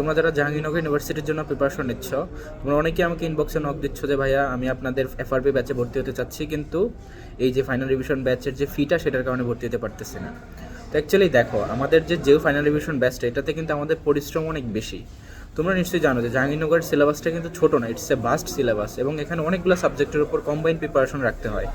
তোমরা যারা জাহাঙ্গীরনগর ইউনিভার্সিটির জন্য প্রিপারেশন নিচ্ছ, তোমরা অনেকেই আমাকে ইনবক্সে নক দিচ্ছ যে, ভাইয়া, আমি আপনাদের এফআরপি ব্যাচে ভর্তি হতে চাচ্ছি, কিন্তু এই যে ফাইনাল রিভিশন ব্যাচের যে ফিটা সেটার কারণে ভর্তি হতে পারতেছি না। তো অ্যাকচুয়ালি দেখো, আমাদের যে যে ফাইনাল রিভিশন ব্যাচটা এটাতে কিন্তু আমাদের পরিশ্রম অনেক বেশি। তোমরা নিশ্চয়ই জানো যে জাহাঙ্গীরনগর সিলেবাসটা কিন্তু ছোট না ইটস এ বাস্ট সিলেবাস এবং এখানে অনেকগুলো সাবজেক্টের উপর কম্বাইন প্রিপারেশন রাখতে হয়।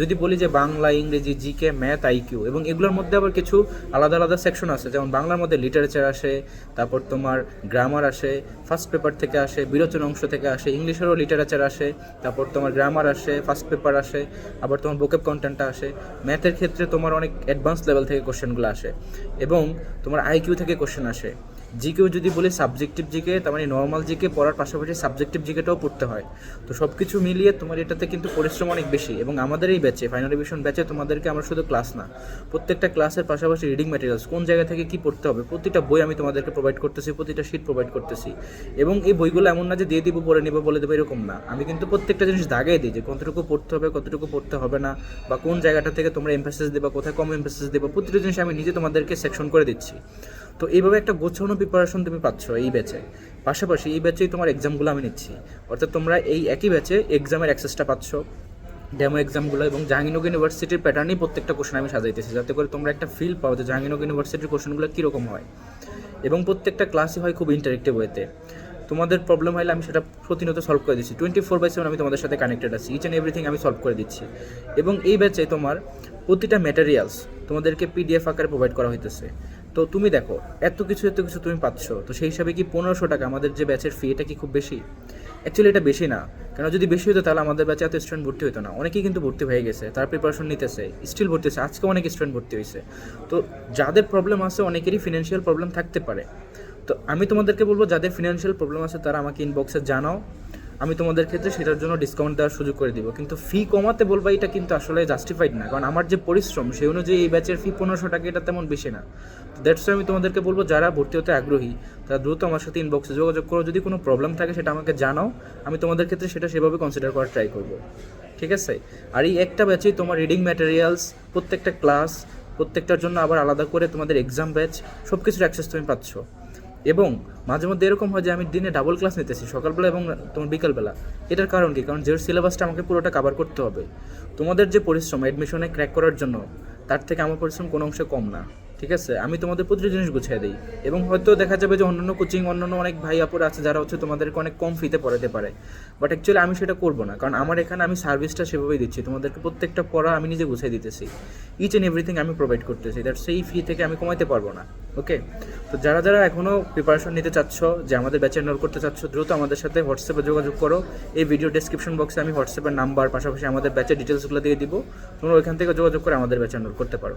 যদি বলি যে বাংলা, ইংরেজি জিকে ম্যাথ আইকিউ এবং এগুলোর মধ্যে আবার কিছু আলাদা আলাদা সেকশন আছে, যেমন বাংলার মধ্যে লিটারেচার আসে, তারপর তোমার গ্রামার আসে ফার্স্ট পেপার থেকে আসে, বিরোচন অংশ থেকে আসে, ইংলিশেরও লিটারেচার আসে, তারপর তোমার গ্রামার আসে ফার্স্ট পেপার আসে, আবার তোমার বুকেপ কন্টেন্টটা আসে। ম্যাথের ক্ষেত্রে তোমার অনেক অ্যাডভান্স লেভেল থেকে কোশ্চেনগুলো আসে এবং তোমার আইকিউ থেকে কোশ্চেন আসে। জিকেও যদি বলি সাবজেক্টিভ জিকে তার মানে নর্মাল জিকে পড়ার পাশাপাশি সাবজেক্টিভ জিকেটাও পড়তে হয়। তো সব কিছু মিলিয়ে তোমার এটাতে কিন্তু পরিশ্রম অনেক বেশি এবং আমাদের এই ব্যাচে ফাইনাল রিভিশন ব্যাচে তোমাদেরকে আমরা শুধু ক্লাস না, প্রত্যেকটা ক্লাসের পাশাপাশি রিডিং ম্যাটেরিয়ালস কোন জায়গা থেকে কি পড়তে হবে, প্রতিটা বই আমি তোমাদেরকে প্রোভাইড করতেছি, প্রতিটা শিট প্রোভাইড করতেছি। এবং এই বইগুলো এমন না যে দিয়ে দিব, পড়ে নিবো, বলে দেবো, এরকম না। আমি কিন্তু প্রত্যেকটা জিনিস দাগিয়ে দিই যে কতটুকু পড়তে হবে, কতটুকু পড়তে হবে না, বা কোন জায়গাটা থেকে তোমরা এমফেসিস দেবা, কোথায় কম এমফেসিস দেবা, প্রতিটা জিনিস আমি নিজে তোমাদেরকে সেকশন করে দিচ্ছি। তো এইভাবে একটা গোছানো প্রিপারেশন তুমি পাচ্ছ এই ব্যাচে পাশাপাশি এই ব্যাচেই তোমার এক্সামগুলো আমি নিচ্ছি। অর্থাৎ তোমরা এই একই ব্যাচে এক্সামের অ্যাক্সেসটা পাচ্ছ। ডেমো এক্সামগুলো এবং জাহাঙ্গীরনগর ইউনিভার্সিটির প্যাটার্নেই প্রত্যেকটা কোশ্চেন আমি সাজাইতেছি। যাতে করে তোমরা একটা ফিল পাও যে জাহাঙ্গীরনগর ইউনিভার্সিটির কোশ্চেনগুলো কীরকম হয়। এবং প্রত্যেকটা ক্লাসই হয় খুব ইন্টারেক্টিভ ওয়েতে তোমাদের প্রবলেম হলে আমি সেটা প্রতিনিয়ত সলভ করে দিচ্ছি। টোয়েন্টি ফোর বাই সেভেন আমি তোমাদের সাথে কানেক্টেড আছি। ইচ অ্যান্ড এভরিথিং আমি সলভ করে দিচ্ছি। এবং এই ব্যাচে তোমার প্রতিটা ম্যাটেরিয়ালস তোমাদেরকে পিডিএফ আকারে প্রোভাইড করা হইতেছে। তো তুমি দেখো, এত কিছু এত কিছু তুমি পাচ্ছ, তো সেই হিসাবে কি পনেরোশো টাকা আমাদের যে ব্যাচের ফি এটা কি খুব বেশি? অ্যাকচুয়ালি এটা বেশি না কেন যদি বেশি হতো তাহলে আমাদের ব্যাচে এত স্টুডেন্ট ভর্তি হতো না। অনেকেই কিন্তু ভর্তি হয়ে গেছে, তার প্রিপারেশন নিতেছে স্টিল ভর্তি হচ্ছে আজকে অনেক স্টুডেন্ট ভর্তি হয়েছে। তো যাদের প্রবলেম আছে, অনেকেরই ফিনান্সিয়াল প্রবলেম থাকতে পারে। তো আমি তোমাদেরকে বলব, যাদের ফিনান্সিয়াল প্রবলেম আছে, তারা আমাকে ইনবক্সে জানাও। আমি তোমাদের ক্ষেত্রে সেটার জন্য ডিসকাউন্ট দেওয়ার সুযোগ করে দিব। কিন্তু ফি কমাতে বলবা, এটা কিন্তু আসলে জাস্টিফাইড না। কারণ আমার যে পরিশ্রম সেই অনুযায়ী এই ব্যাচের ফি পনেরোশো টাকা, এটা তেমন বেশি না। তো দ্যাটস আমি তোমাদেরকে বলব, যারা ভর্তি হতে আগ্রহী, তারা দ্রুত আমার সাথে ইনবক্সে যোগাযোগ করো। যদি কোনো প্রবলেম থাকে, সেটা আমাকে জানাও। আমি তোমাদের ক্ষেত্রে সেটা সেভাবে কনসিডার করার ট্রাই করব। ঠিক আছে? আর এই একটা ব্যাচেই তোমার রিডিং ম্যাটেরিয়ালস প্রত্যেকটা ক্লাস প্রত্যেকটার জন্য আবার আলাদা করে তোমাদের এক্সাম ব্যাচ সব কিছুর অ্যাক্সেস তুমি পাচ্ছ। এবং মাঝে মধ্যে এরকম হয় যে আমি দিনে ডাবল ক্লাস নিতেছি, সকালবেলা এবং তোমার বিকালবেলা। এটার কারণ কি? কারণ যে সিলেবাসটা আমাকে পুরোটা কাভার করতে হবে। তোমাদের যে পরিশ্রম অ্যাডমিশনে ক্র্যাক করার জন্য, তার থেকে আমার পরিশ্রম কোনো অংশে কম না। ঠিক আছে? আমি তোমাদের প্রতিটা জিনিস গুছিয়ে দিই। এবং হয়তো দেখা যাবে যে অন্যান্য কোচিং অন্যান্য অনেক ভাই আপুর আছে যারা হচ্ছে তোমাদেরকে অনেক কম ফিতে পড়াতে পারে। বাট অ্যাকচুয়ালি আমি সেটা করব না। কারণ আমার এখানে আমি সার্ভিসটা সেভাবেই দিচ্ছি। তোমাদেরকে প্রত্যেকটা পড়া আমি নিজে গুছিয়ে দিতেছি। ইচ অ্যান্ড এভরিথিং আমি প্রোভাইড করতেছি। দ্যাট সেই ফি থেকে আমি কমাইতে পারব না। ওকে তো যারা যারা এখনও প্রিপারেশন নিতে চাচ্ছ, যে আমাদের ব্যাচে এনরোল করতে চাচ্ছ, দ্রুত আমাদের সাথে হোয়াটসঅ্যাপে যোগাযোগ করো। এই ভিডিও ডেসক্রিপশন বক্সে আমি হোয়াটসঅ্যাপের নাম্বার পাশাপাশি আমাদের ব্যাচের ডিটেলসগুলো দিয়ে দিব। তোমরা ওইখান থেকে যোগাযোগ করে আমাদের ব্যাচে এনরোল করতে পারো।